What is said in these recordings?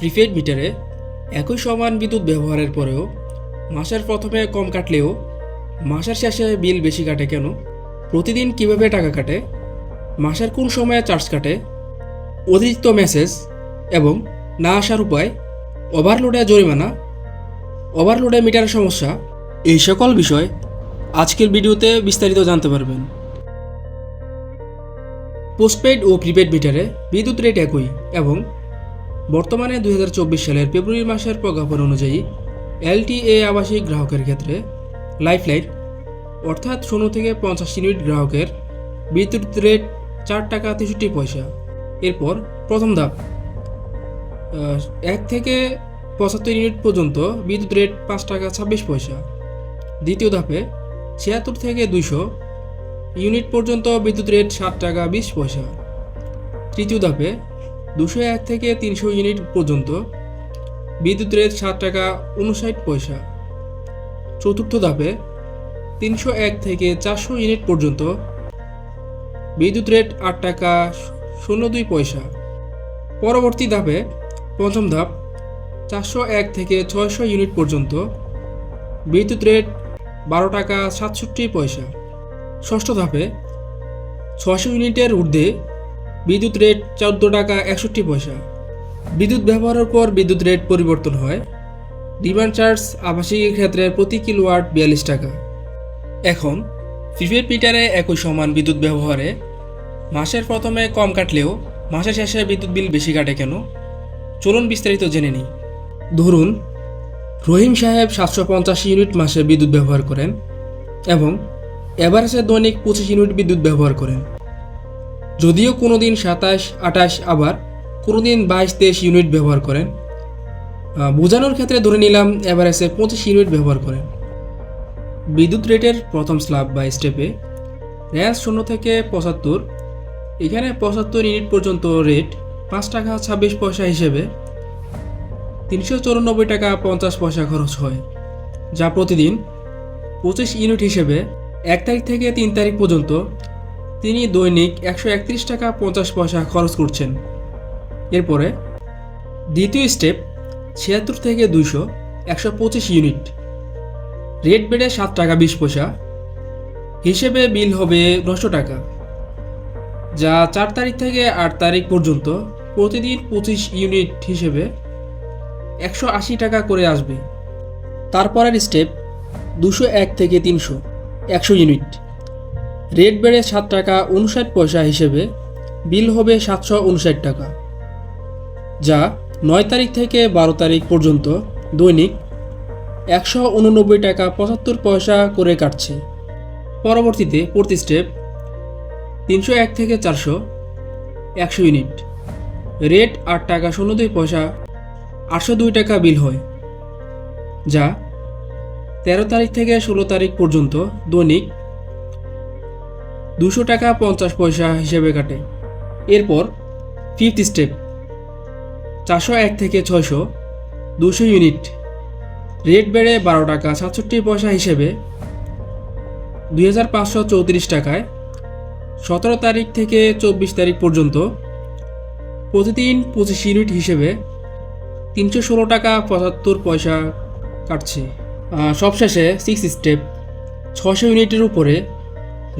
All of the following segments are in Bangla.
প্রিপেড মিটারে একই সমান বিদ্যুৎ ব্যবহারের পরেও মাসের প্রথমে কম কাটলেও মাসের শেষে বিল বেশি কাটে কেন? প্রতিদিন কীভাবে টাকা কাটে? মাসের কোন সময়ে চার্জ কাটে? অতিরিক্ত মেসেজ এবং না আসার উপায়? ওভারলোডে জরিমানা? ওভারলোডে মিটারের সমস্যা? এই সকল বিষয় আজকের ভিডিওতে বিস্তারিত জানতে পারবেন। পোস্টপেড ও প্রিপেড মিটারে বিদ্যুৎ রেট একই এবং বর্তমানে দু হাজার চব্বিশ সালের ফেব্রুয়ারি মাসের প্রজ্ঞাপন অনুযায়ী এলটিএ আবাসিক গ্রাহকের ক্ষেত্রে লাইফলাইন অর্থাৎ শূন্য থেকে পঞ্চাশ ইউনিট গ্রাহকের বিদ্যুৎ রেট চার টাকা তেষট্টি পয়সা। এরপর প্রথম ধাপ এক থেকে পঁচাত্তর ইউনিট পর্যন্ত বিদ্যুৎ রেট পাঁচ টাকা ছাব্বিশ পয়সা। দ্বিতীয় ধাপে ছিয়াত্তর থেকে দুইশো ইউনিট পর্যন্ত বিদ্যুৎ রেট সাত টাকা বিশ পয়সা। তৃতীয় ধাপে দুশো এক থেকে তিনশো ইউনিট পর্যন্ত। বিদ্যুৎ রেট সাত টাকা উনষাট পয়সা। চতুর্থ ধাপে তিনশো এক থেকে চারশো ইউনিট পর্যন্ত। বিদ্যুৎ রেট আট টাকা শূন্য দুই পয়সা। পরবর্তী ধাপে পঞ্চম ধাপ চারশো এক থেকে ছয়শো ইউনিট পর্যন্ত। বিদ্যুৎ রেট বারো টাকা সাতষট্টি পয়সা। ষষ্ঠ ধাপে ছয়শো ইউনিটের ঊর্ধ্বে বিদ্যুৎ রেট চোদ্দ টাকা একষট্টি পয়সা। বিদ্যুৎ ব্যবহারের পর বিদ্যুৎ রেট পরিবর্তন হয়। ডিমান্ড চার্জ আবাসিকের ক্ষেত্রে প্রতি কিলোওয়াট বিয়াল্লিশ টাকা। এখন, প্রিপেড মিটারে একই সমান বিদ্যুৎ ব্যবহারে মাসের প্রথমে কম কাটলেও মাসের শেষে বিদ্যুৎ বিল বেশি কাটে কেন? চলুন বিস্তারিত জেনে নিই। ধরুন, রহিম সাহেব সাতশো পঞ্চাশ ইউনিট মাসে বিদ্যুৎ ব্যবহার করেন এবং এভারেজে দৈনিক পঁচিশ ইউনিট বিদ্যুৎ ব্যবহার করেন। যদিও কোনো দিন সাতাশ, আঠাশ, আবার কোনো দিন বাইশ, তেইশ ইউনিট ব্যবহার করেন। বোঝানোর ক্ষেত্রে ধরে নিলাম এভারেজে পঁচিশ ইউনিট ব্যবহার করেন। বিদ্যুৎ রেটের প্রথম স্ল্যাব বা স্টেপে র্যাস শূন্য থেকে পঁচাত্তর। এখানে পঁচাত্তর ইউনিট পর্যন্ত রেট পাঁচ টাকা ছাব্বিশ পয়সা হিসেবে তিনশো চৌরানব্বই টাকা পঞ্চাশ পয়সা খরচ হয়, যা প্রতিদিন পঁচিশ ইউনিট হিসেবে এক তারিখ থেকে তিন তারিখ পর্যন্ত তিনি দৈনিক একশো একত্রিশ টাকা পঞ্চাশ পয়সা খরচ করছেন। এরপরে দ্বিতীয় স্টেপ, ছিয়াত্তর থেকে দুইশো একশো পঁচিশ ইউনিট। রেট বেড়ে সাত টাকা বিশ পয়সা। হিসেবে বিল হবে নশো টাকা, যা চার তারিখ থেকে আট তারিখ পর্যন্ত প্রতিদিন পঁচিশ ইউনিট হিসেবে একশো আশি টাকা করে আসবে। তারপরের স্টেপ, দুশো এক থেকে তিনশো, একশো ইউনিট। রেট বেড়ে সাত টাকা উনষাট পয়সা হিসেবে বিল হবে সাতশো উনষাট টাকা। যা নয় তারিখ থেকে বারো তারিখ পর্যন্ত দৈনিক একশো উননব্বই টাকা পঁচাত্তর পয়সা করে কাটছে। পরবর্তীতে প্রতি স্টেপ তিনশো এক থেকে চারশো একশো ইউনিট। রেট আট টাকা শূন্য দুই পয়সা আটশো দুই টাকা বিল হয়। যা তেরো তারিখ থেকে ষোলো তারিখ পর্যন্ত দৈনিক দুশো টাকা পঞ্চাশ পয়সা হিসেবে কাটে। এরপর ফিফথ স্টেপ চারশো এক থেকে ছয়শো দুশো ইউনিট রেট বেড়ে বারো টাকা সাতষট্টি পয়সা হিসেবে দুই হাজার পাঁচশো চৌত্রিশ টাকায় সতেরো তারিখ থেকে চব্বিশ তারিখ পর্যন্ত প্রতিদিন পঁচিশ ইউনিট হিসেবে তিনশো ষোলো টাকা পঁচাত্তর পয়সা কাটছে। সবশেষে সিক্স স্টেপ ছশো ইউনিটের উপরে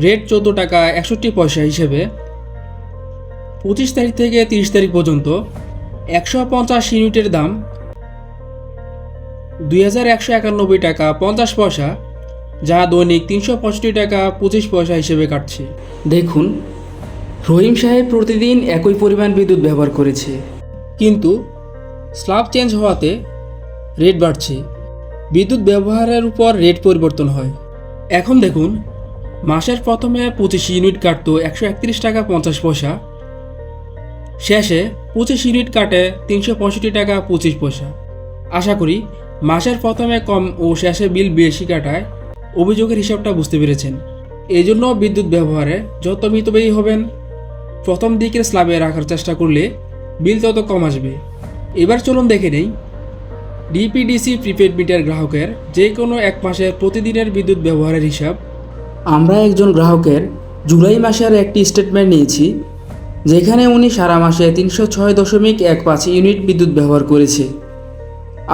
রেট চোদ্দ টাকা একষট্টি পয়সা হিসেবে পঁচিশ তারিখ থেকে তিরিশ তারিখ পর্যন্ত একশো পঞ্চাশ ইউনিটের দাম দুই হাজার একশো একানব্বই টাকা পঞ্চাশ পয়সা, যা দৈনিক তিনশো পঁয়ষট্টি টাকা পঁচিশ পয়সা হিসেবে কাটছে। দেখুন, রহিম সাহেব প্রতিদিন একই পরিমাণ বিদ্যুৎ ব্যবহার করেছে। কিন্তু স্ল্যাব চেঞ্জ হওয়াতে রেট বাড়ছে। বিদ্যুৎ ব্যবহারের উপর রেট পরিবর্তন হয়। এখন দেখুন মাসের প্রথমে পঁচিশ ইউনিট কাটতো একশো একত্রিশ টাকা পঞ্চাশ পয়সা। শেষে পঁচিশ ইউনিট কাটে তিনশো পঁয়ষট্টি টাকা পঁচিশ পয়সা। আশা করি মাসের প্রথমে কম ও শেষে বিল বেশি কাটায়, অভিযোগের হিসাবটা বুঝতে পেরেছেন। এই জন্য বিদ্যুৎ ব্যবহারে যত মিতব্যয়ী হবেন, প্রথম দিকের স্ল্যাবে রাখার চেষ্টা করলে বিল তত কম আসবে। এবার চলুন দেখে নেই, ডিপিডিসি প্রিপেড মিটার গ্রাহকের যে কোনো এক মাসের প্রতিদিনের বিদ্যুৎ ব্যবহারের হিসাব আমরা একজন গ্রাহকের জুলাই মাসের একটি স্টেটমেন্ট নিয়েছি, যেখানে উনি সারা মাসে তিনশো ছয় দশমিক এক পাঁচ ইউনিট বিদ্যুৎ ব্যবহার করেছে।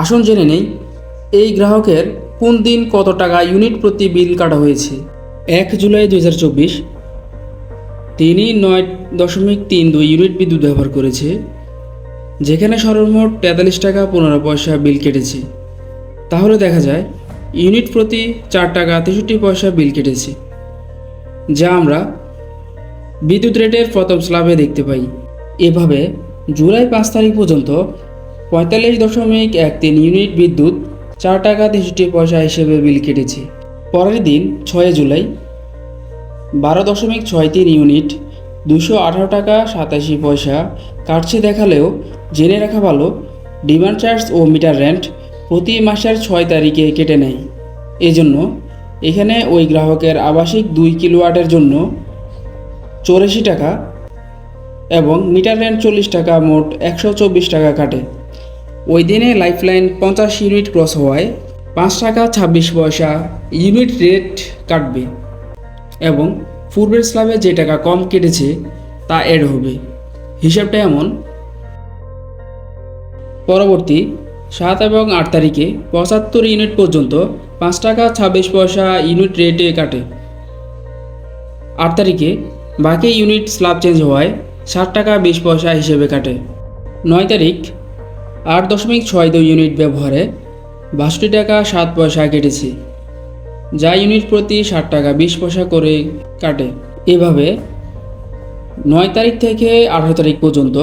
আসুন জেনে নেই, এই গ্রাহকের কোন দিন কত টাকা ইউনিট প্রতি বিল কাটা হয়েছে? এক জুলাই দুই হাজার চব্বিশ, তিনি নয় দশমিক তিন দুই ইউনিট বিদ্যুৎ ব্যবহার করেছে, যেখানে সর্বমোট তেতাল্লিশ টাকা পনেরো পয়সা বিল কেটেছে। তাহলে দেখা যায় ইউনিট প্রতি চার টাকা তেষট্টি পয়সা বিল কেটেছে, যা আমরা বিদ্যুৎ রেটের প্রথম স্ল্যাবে দেখতে পাই। এভাবে জুলাই পাঁচ তারিখ পর্যন্ত পঁয়তাল্লিশ দশমিক এক তিন ইউনিট বিদ্যুৎ চার টাকা তেষট্টি পয়সা হিসেবে বিল কেটেছে। পরের দিন ছয় জুলাই বারো দশমিক ছয় তিন ইউনিট দুশো আঠারো টাকা সাতাশি পয়সা কাটছে দেখালেও জেনে রাখা ভালো, ডিমান্ড চার্জ ও মিটার রেন্ট প্রতি মাসের ছয় তারিখে কেটে নেয়। এজন্য এখানে ওই গ্রাহকের আবাসিক দুই কিলোওয়াটের জন্য চৌরাশি টাকা এবং মিটার রেন্ট চল্লিশ টাকা, মোট একশো চব্বিশ টাকা কাটে। ওই দিনে লাইফলাইন পঞ্চাশ ইউনিট ক্রস হওয়ায় পাঁচ টাকা ছাব্বিশ পয়সা ইউনিট রেট কাটবে এবং পূর্বের স্ল্যাবে যে টাকা কম কেটেছে তা অ্যাড হবে। হিসাবটা এমন। পরবর্তী সাত এবং আট তারিখে পঁচাত্তর ইউনিট পর্যন্ত পাঁচ টাকা ছাব্বিশ পয়সা ইউনিট রেটে কাটে। আট তারিখে বাকি ইউনিট স্ল্যাব চেঞ্জ হওয়ায় ষাট টাকা বিশ পয়সা হিসেবে কাটে। নয় তারিখ আট দশমিক ছয় দুই ইউনিট ব্যবহারে বাষট্টি টাকা সাত পয়সা কেটেছে, যা ইউনিট প্রতি ষাট টাকা বিশ পয়সা করে কাটে। এভাবে নয় তারিখ থেকে আঠারো তারিখ পর্যন্ত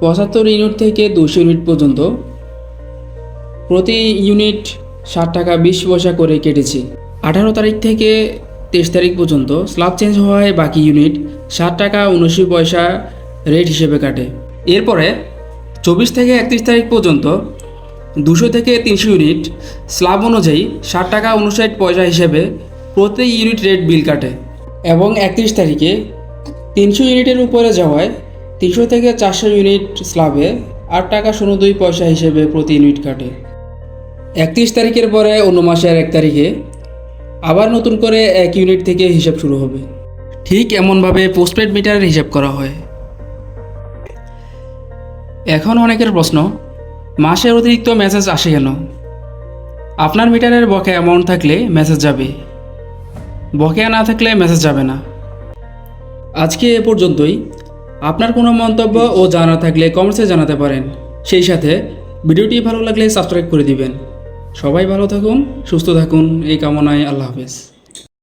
পঁচাত্তর ইউনিট থেকে দুশো ইউনিট পর্যন্ত প্রতি ইউনিট ষাট টাকা বিশ পয়সা করে কেটেছে। আঠারো তারিখ থেকে তেইশ তারিখ পর্যন্ত স্ল্যাব চেঞ্জ হওয়ায় বাকি ইউনিট ষাট টাকা উনআশি পয়সা রেট হিসেবে কাটে। এরপরে চব্বিশ থেকে একত্রিশ তারিখ পর্যন্ত দুশো থেকে তিনশো ইউনিট স্ল্যাব অনুযায়ী ষাট টাকা উনষাট পয়সা হিসেবে প্রতি ইউনিট রেট বিল কাটে এবং একত্রিশ তারিখে তিনশো ইউনিটের উপরে যাওয়ায় তিনশো থেকে চারশো ইউনিট স্ল্যাবে আট টাকা শূন্য দুই পয়সা হিসেবে প্রতি ইউনিট কাটে। একত্রিশ তারিখের পরে অন্য মাসের এক তারিখে আবার নতুন করে এক ইউনিট থেকে হিসাব শুরু হবে। ঠিক এমনভাবে পোস্টপেড মিটারের হিসাব করা হয়। এখন অনেকের প্রশ্ন, মাসের অতিরিক্ত মেসেজ আসে কেন? আপনার মিটারের বকেয়া অ্যামাউন্ট থাকলে মেসেজ যাবে। বকেয়া না থাকলে মেসেজ যাবে না। আজকে এ পর্যন্তই। আপনার কোনো মন্তব্য ও জানা থাকলে কমেন্টসে জানাতে পারেন। সেই সাথে ভিডিওটি ভালো লাগলে সাবস্ক্রাইব করে দিবেন। সবাই ভালো থাকুন সুস্থ থাকুন এই কামনায় আল্লাহ হাফেজ।